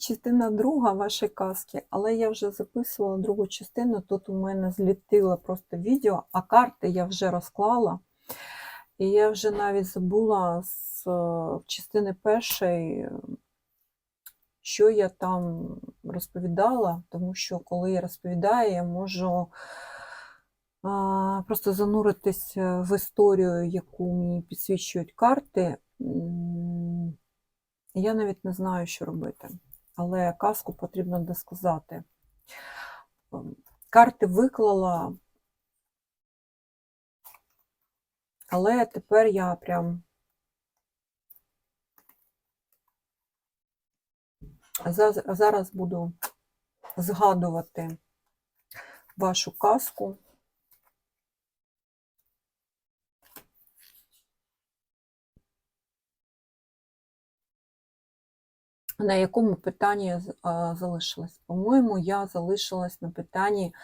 частина друга вашої казки, але я вже записувала другу частину. Тут у мене злітило просто відео, а карти я вже розклала. І я вже навіть забула з е, частини першої, що я там розповідала, тому що коли я розповідаю, я можу просто зануритись в історію, яку мені підсвічують карти. Я навіть не знаю, що робити, але казку потрібно досказати. Ем, Карти виклала, але тепер я прям зараз буду згадувати вашу казку. На якому питанні я залишилась? По-моєму, я залишилась на питанні,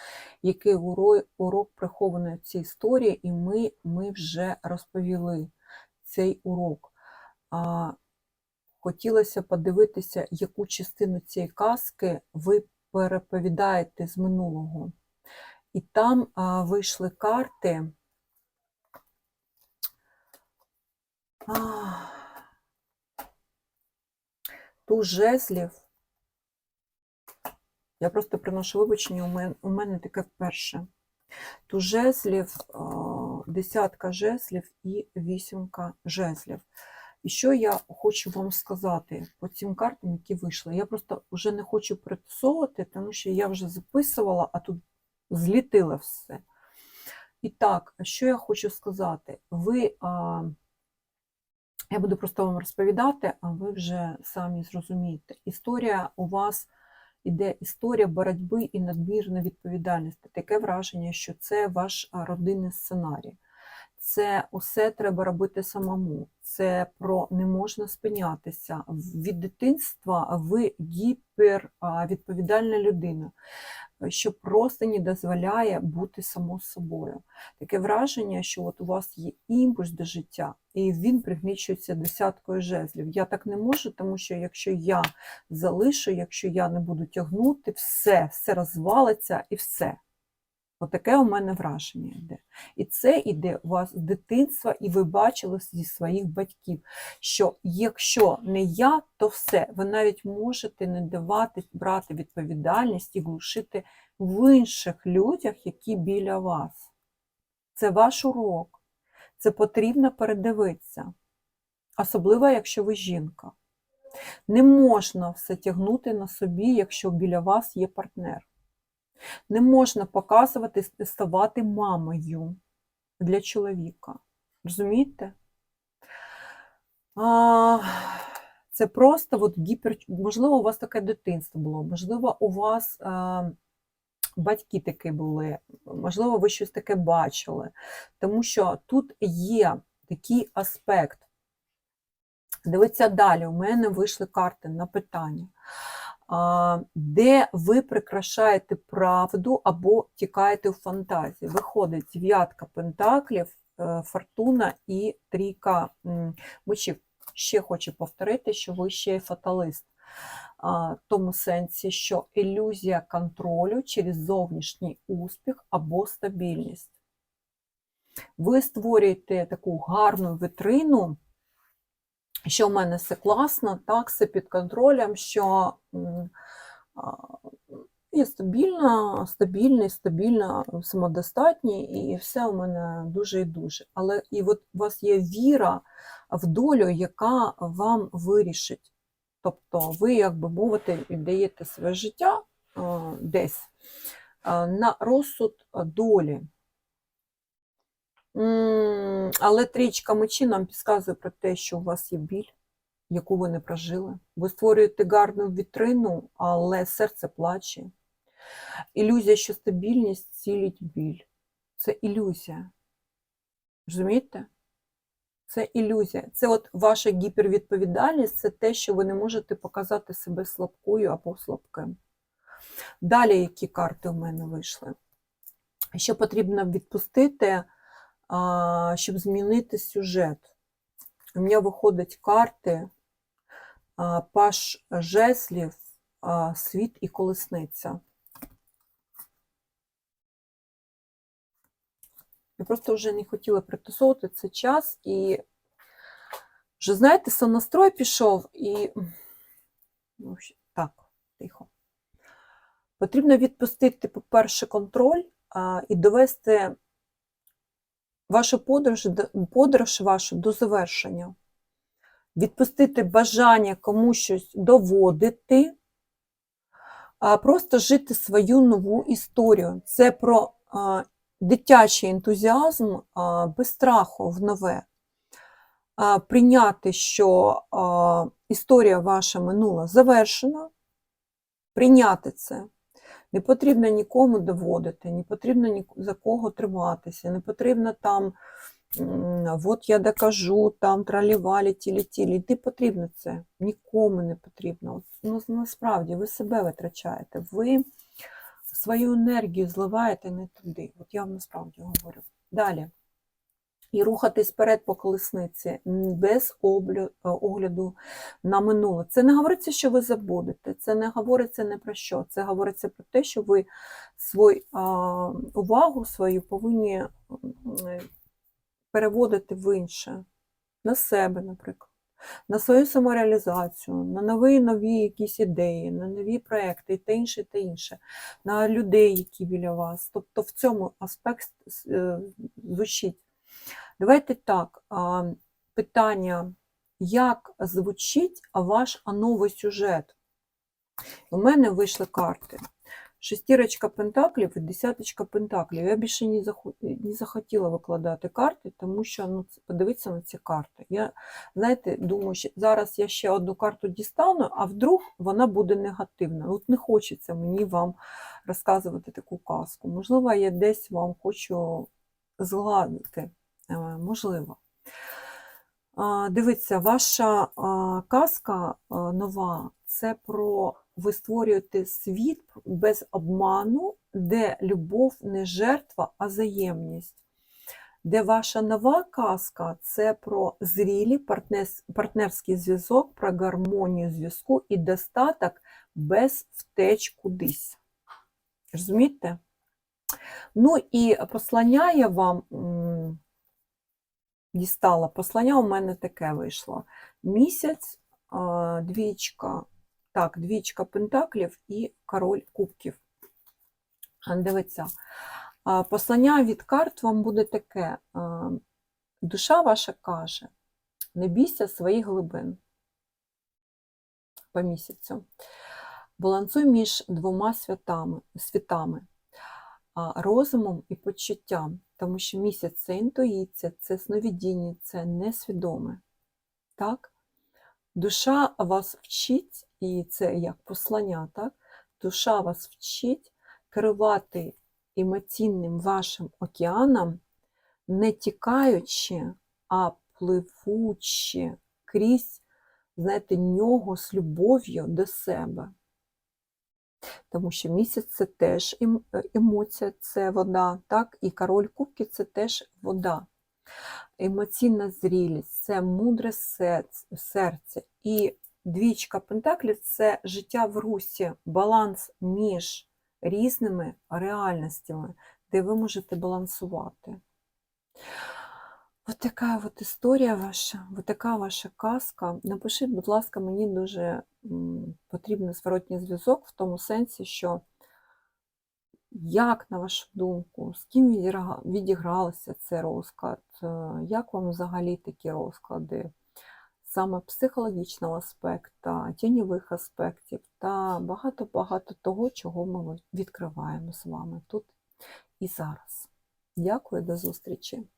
який уро- урок прихований в цій історії, і ми, ми вже розповіли цей урок. А, хотілося подивитися, яку частину цієї казки ви переповідаєте з минулого. І там а, вийшли карти. А, ту жезлів. Я просто приношу вибачення, у мене, таке вперше. Ту жезлів, десятка жезлів і вісімка жезлів. І що я хочу вам сказати по цим картам, які вийшли? Я просто вже не хочу притасовувати, тому що я вже записувала, а тут злітило все. І так, що я хочу сказати? Ви, я буду просто вам розповідати, а ви вже самі зрозумієте. Історія у вас іде історія боротьби і надмірної відповідальності. Таке враження, що це ваш родинний сценарій. Це усе треба робити самому. Це про не можна спинятися. Від дитинства ви гіпервідповідальна людина, що просто не дозволяє бути само собою. Таке враження, що от у вас є імпульс до життя, і він пригнічується десяткою жезлів. Я так не можу, тому що якщо я залишу, якщо я не буду тягнути, все, все розвалиться і все. Отаке у мене враження йде. І це йде у вас з дитинства, і ви бачили зі своїх батьків, що якщо не я, то все. Ви навіть можете не давати брати відповідальність і глушити в інших людях, які біля вас. Це ваш урок. Це потрібно передивитися. Особливо, якщо ви жінка. Не можна все тягнути на собі, якщо біля вас є партнер. Не можна показувати, ставати мамою для чоловіка. Розумієте? А, це просто от гіпер... Можливо, у вас таке дитинство було, можливо, у вас а, батьки такі були, можливо, ви щось таке бачили. Тому що тут є такий аспект. Дивіться далі, у мене вийшли карти на питання де ви прикрашаєте правду або тікаєте в фантазії. Виходить дев'ятка пентаклів, е, фортуна і трійка мечів. Ще хочу повторити, що ви ще й фаталист. В тому сенсі, що ілюзія контролю через зовнішній успіх або стабільність. Ви створюєте таку гарну витрину що в мене все класно, так, все під контролем, що я стабільна, стабільний, стабільна, самодостатній, і все у мене дуже і дуже. Але і от у вас є віра в долю, яка вам вирішить. Тобто ви, як би мовити, віддаєте своє життя десь на розсуд долі. Але трічка мечі нам підказує про те, що у вас є біль, яку ви не прожили. Ви створюєте гарну вітрину, але серце плаче. Ілюзія, що стабільність цілить біль. Це ілюзія. Розумієте? Це ілюзія. Це от ваша гіпервідповідальність, це те, що ви не можете показати себе слабкою або слабким. Далі, які карти у мене вийшли? Що потрібно відпустити? Щоб змінити сюжет. У мене виходять карти Паш жеслів світ і колесниця. Я просто вже не хотіла притусовувати цей час і вже, знаєте, сонастрой пішов і. Ну, так, тихо. Потрібно відпустити, по-перше, контроль а, і довести вашу подорож, подорож вашу до завершення. Відпустити бажання комусь щось доводити, а просто жити свою нову історію. Це про а, дитячий ентузіазм а, без страху в нове. А, прийняти, що а, історія ваша минула завершена, прийняти це. Не потрібно нікому доводити, не потрібно ні за кого триматися, не потрібно там, от я докажу, там тралівалі, тілі-тілі. Не потрібно це, нікому не потрібно. Ну, насправді, ви себе витрачаєте, ви свою енергію зливаєте не туди. От я вам насправді говорю. Далі. І рухатись вперед по колесниці без е, огляду на минуле. Це не говориться, що ви забудете, це не говориться не про що. Це говориться про те, що ви свою увагу свою повинні переводити в інше, на себе, наприклад, на свою самореалізацію, на нові нові якісь ідеї, на нові проекти те інше, те інше, на людей, які біля вас. Тобто в цьому аспект е, звучить. Давайте так, питання, як звучить ваш новий сюжет? У мене вийшли карти. Шестірочка пентаклів і десяточка пентаклів. Я більше не, захотіла викладати карти, тому що ну, подивіться на ці карти. Я, знаєте, думаю, що зараз я ще одну карту дістану, а вдруг вона буде негативна. От не хочеться мені вам розказувати таку казку. Можливо, я десь вам хочу згладити. Е, Можливо. Дивіться, ваша казка нова це про ви створюєте світ без обману, де любов не жертва, а взаємність. Де ваша нова казка це про зрілі партнерський зв'язок, про гармонію зв'язку і достаток без втеч кудись. Розумієте? Ну і послання я вам дістала. Послання у мене таке вийшло. Місяць, двічка, так, двічка пентаклів і король кубків. Дивіться, послання від карт вам буде таке. Душа ваша каже, не бійся своїх глибин по місяцю. Балансуй між двома святами, світами розумом і почуттям, тому що місяць це інтуїція, це сновидіння, це несвідоме. Так? Душа вас вчить, і це як послання, так? душа вас вчить керувати емоційним вашим океаном, не тікаючи, а пливучи крізь, знаєте, нього з любов'ю до себе. Тому що місяць це теж ем- е, емоція, це вода, так? і король кубків це теж вода. Емоційна зрілість це мудре серце. І двічка пентаклів це життя в русі, баланс між різними реальностями, де ви можете балансувати. Ось така от історія ваша, ось така ваша казка. Напишіть, будь ласка, мені дуже потрібен зворотній зв'язок в тому сенсі, що як, на вашу думку, з ким відігра- відігралося цей розклад, Е, як вам взагалі такі розклади? Саме психологічного аспекту, тіньових аспектів та багато-багато того, чого ми відкриваємо з вами тут і зараз. Дякую, до зустрічі!